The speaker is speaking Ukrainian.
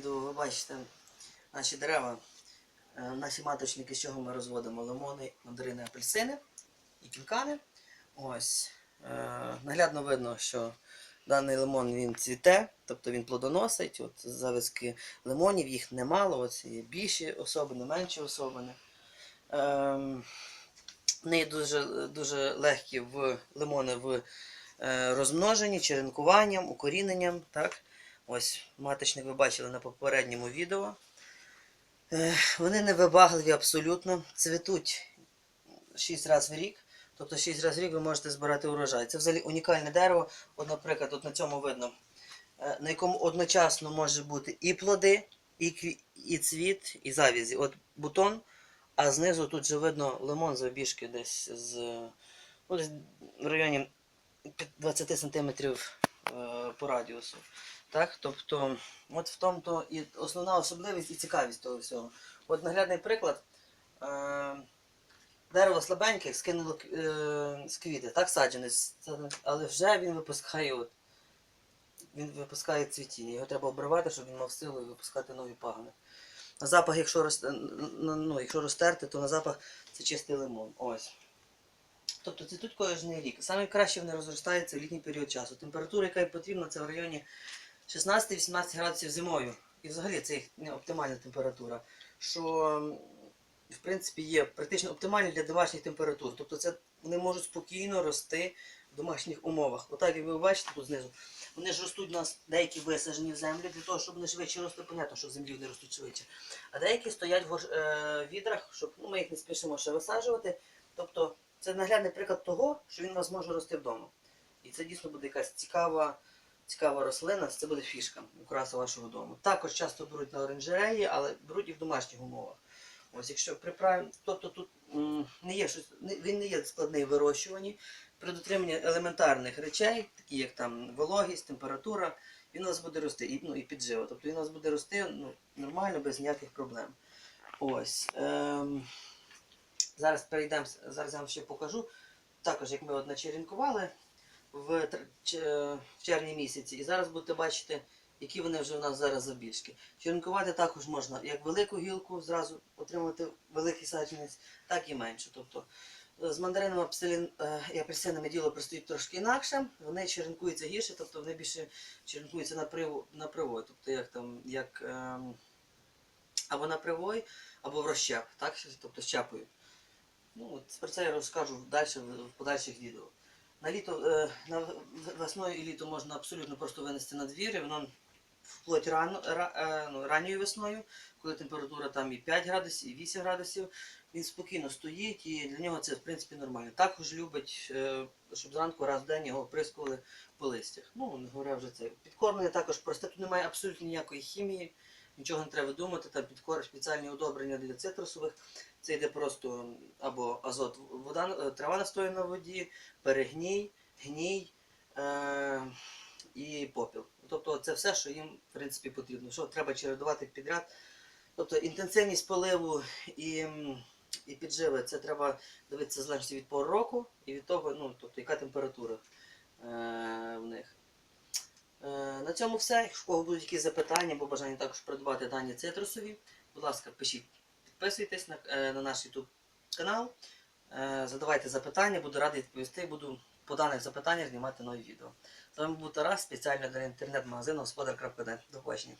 відео ви бачите наші дерева, е, наші маточники, з чого ми розводимо лимони, мандарини, апельсини і кінкани. Ось. Е, наглядно видно, що даний лимон він цвіте, тобто він плодоносить. От завязки лимонів, їх немало, ось є більші особини, менші особини. Ем, вони дуже, дуже легкі в лимони в е, розмноженні, черенкуванням, укоріненням. Так? Ось маточник ви бачили на попередньому відео. Вони не вибагливі абсолютно, цвітуть 6 разів в рік. Тобто 6 разів в рік ви можете збирати урожай. Це взагалі унікальне дерево. От, наприклад, от на цьому видно, е, на якому одночасно може бути і плоди, і, кві- і цвіт, і завязі. От бутон, а знизу тут же видно лимон завбіжки десь з ну, десь в районі 20 см по радіусу. Так? Тобто, от в тому то і основна особливість і цікавість того всього. От наглядний приклад. Е- дерево слабеньке, скинуло е- з квіти, так саджанець, але вже він випускає от, він випускає цвітіння. Його треба обривати, щоб він мав силу випускати нові пагони. На запах, якщо, роз, ну, якщо розтерти, то на запах це чистий лимон. Ось. Тобто цвітуть кожен рік. Саме краще вони розростаються в літній період часу. Температура, яка їм потрібна, це в районі 16-18 градусів зимою. І взагалі це їх не оптимальна температура. Що в принципі є практично оптимальні для домашніх температур. Тобто це вони можуть спокійно рости в домашніх умовах. Отак, як ви бачите тут знизу, вони ж ростуть у нас деякі висаджені в землі для того, щоб вони швидше росли. Понятно, що в землі вони ростуть швидше. А деякі стоять в е, відрах, щоб ну, ми їх не спішимо ще висаджувати. Тобто це наглядний приклад того, що він у вас може рости вдома. І це дійсно буде якась цікава, цікава рослина, це буде фішка, украса вашого дому. Також часто беруть на оранжереї, але беруть і в домашніх умовах. Ось якщо приправимо, тобто тут не є щось, він не є складний в вирощуванні. При дотриманні елементарних речей, такі як там вологість, температура, він у нас буде рости і, ну, і піджива. Тобто він у нас буде рости ну, нормально, без ніяких проблем. Ось. Ем, зараз перейдемо, зараз я вам ще покажу. Також як ми от начеренкували в, в червні місяці. І зараз будете бачити, які вони вже у нас зараз забільшки. Черенкувати також можна як велику гілку, зразу отримати великий саджанець, так і меншу. Тобто е, з мандаринами е, і апельсинами діло простоїть трошки інакше. Вони черенкуються гірше, тобто вони більше черенкуються на привой, на привой. Тобто як там, як ем, або на привой, або в розщеп, так? тобто з чапою. Ну, от про це я розкажу далі в, подальших відео. На літо, е, на весною і літо можна абсолютно просто винести на двір, і воно вплоть рано, ра, е, ну, ранньою весною, коли температура там і 5 градусів, і 8 градусів, він спокійно стоїть і для нього це в принципі нормально. Також любить, е, щоб зранку раз в день його оприскували по листях. Ну, не говоря вже це. Підкормлення також просте, тут немає абсолютно ніякої хімії, нічого не треба думати, там підкор, спеціальні удобрення для цитрусових. Це йде просто або азот, вода, е, трава настояна в воді, перегній, гній е- і попіл. Тобто це все, що їм в принципі потрібно. Що треба чередувати підряд. Тобто інтенсивність поливу і, і підживи, це треба дивитися залежно від пору року і від того, ну, тобто, яка температура е- в них. Е, на цьому все. Якщо в кого будуть якісь запитання або бажання також придбати дані цитрусові, будь ласка, пишіть, підписуйтесь на, е, на наш YouTube канал, е, задавайте запитання, буду радий відповісти, буду по даних запитаннях знімати нові відео. З вами був Тарас, спеціально для інтернет-магазину господар.нет. До побачення.